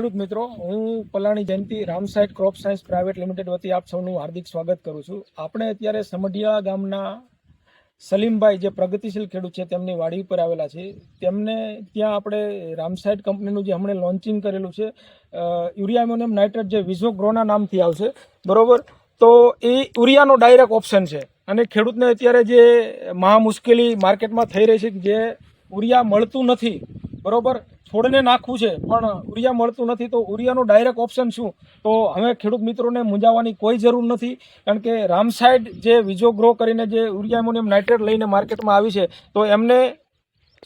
ખેડૂત મિત્રો, હું પલાણી જયંતિ રામસાઈડ ક્રોપ સાયન્સ પ્રાઇવેટ લિમિટેડ વતી આપ સૌનું હાર્દિક સ્વાગત કરું છું. આપણે અત્યારે સમઢિયા ગામના સલીમભાઈ, જે પ્રગતિશીલ ખેડૂત છે, તેમની વાડી ઉપર આવેલા છે તેમને ત્યાં આપણે રામસાઈડ કંપનીનું જે હમણાં લોન્ચિંગ કરેલું છે યુરિયા એમોનિયમ નાઇટ્રેટ જે વિઝોગ્રોના નામથી આવશે, બરોબર? તો એ યુરિયાનો ડાયરેક્ટ ઓપ્શન છે. અને ખેડૂતને અત્યારે જે મહા મુશ્કેલી માર્કેટમાં થઈ રહી છે જે યુરિયા મળતું નથી બરોબર? છોડને નાખવું છે, પણ ઉરિયા મળતું નથી, તો ઉરિયાનું ડાયરેક્ટ ઓપ્શન શું? તો હવે ખેડૂત મિત્રોને મૂંઝાવાની કોઈ જરૂર નથી, કારણ કે રામસાઇડ જે વિજો ગ્રો કરીને જે ઉરિયા એમોનિયમ નાઇટ્રેટ લઈને માર્કેટમાં આવી છે, તો એમને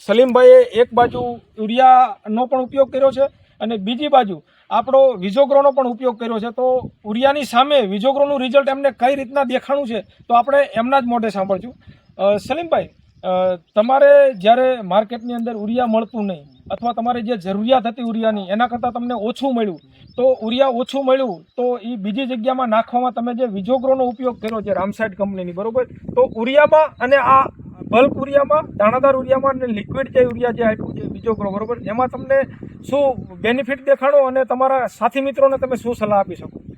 સલીમભાઈએ એક બાજુ યુરિયાનો પણ ઉપયોગ કર્યો છે અને બીજી બાજુ આપણો વિજોગ્રોનો પણ ઉપયોગ કર્યો છે. તો ઉરિયાની સામે વિજોગ્રોનું રિઝલ્ટ એમને કઈ રીતના દેખાણું છે, તો આપણે એમના જ મોઢે સાંભળશું સલીમભાઈ તમારે જ્યારે માર્કેટની અંદર ઉરિયા મળતું નહીં અથવા તમારે જે જરૂરિયાત હતી ઉરિયાની, એના કરતાં તમને ઓછું મળ્યું, તો ઉરિયા ઓછું મળ્યું, તો એ બીજી જગ્યામાં નાખવામાં તમે જે વિજોગ્રોનો ઉપયોગ કર્યો છે રામસાઇડ કંપનીની, બરોબર? તો ઉરિયામાં અને આ બલ્ક ઉરિયામાં, દાણાદાર ઉરિયામાં અને લિક્વિડ જે ઉરિયા જે આપ્યું છે વિજોગ્રો, બરોબર? એમાં તમને શું બેનિફિટ દેખાડો અને તમારા સાથી મિત્રોને તમે શું સલાહ આપી શકો?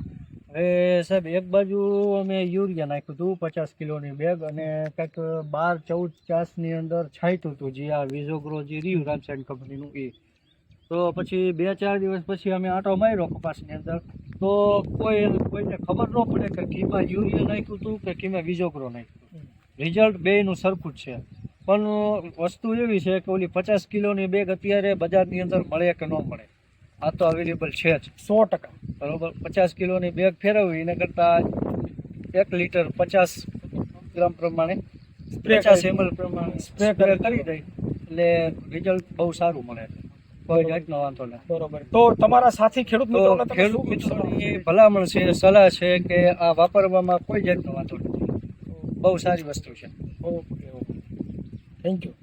હવે સાહેબ, એક બાજુ અમે યુરિયા નાખ્યું હતું, પચાસ કિલોની બેગ, અને કંઈક બાર, ચૌદ ચાસની અંદર છાંટ્યું હતું, જે આ વિઝોગ્રો જે રહ્યું રામસાઈન કંપનીનું એ. તો પછી બે ચાર દિવસ પછી અમે આંટો માર્યો કપાસની અંદર. તો કોઈ, કોઈને ખબર ન પડે કે કીમાં યુરિયા નાખ્યું હતું કે કીમાં વિઝોગ્રો નાખ્યું રિઝલ્ટ બેયનું સરખું જ છે. પણ વસ્તુ એવી છે કે ઓલી પચાસ કિલોની બેગ અત્યારે બજારની અંદર મળે કે ન મળે. આ તો અવેલેબલ છે જ. સો ટકા. બરોબર? પચાસ કિલોની બેગ ફેરવવી એના કરતાં એક લીટર પચાસ ગ્રામ પ્રમાણે પચાસ એમએલ પ્રમાણે સ્પ્રે કરી. દઈ એટલે રિઝલ્ટ બહુ સારું મળે. કોઈ જાતનો વાંધો નહીં બરોબર. તો તમારા સાથી ખેડૂત મિત્રો ખેડૂત મિત્રોની ભલામણ છે સલાહ છે કે આ વાપરવામાં કોઈ જાતનો વાંધો નથી. બહુ સારી વસ્તુ છે. Okay okay. Thank you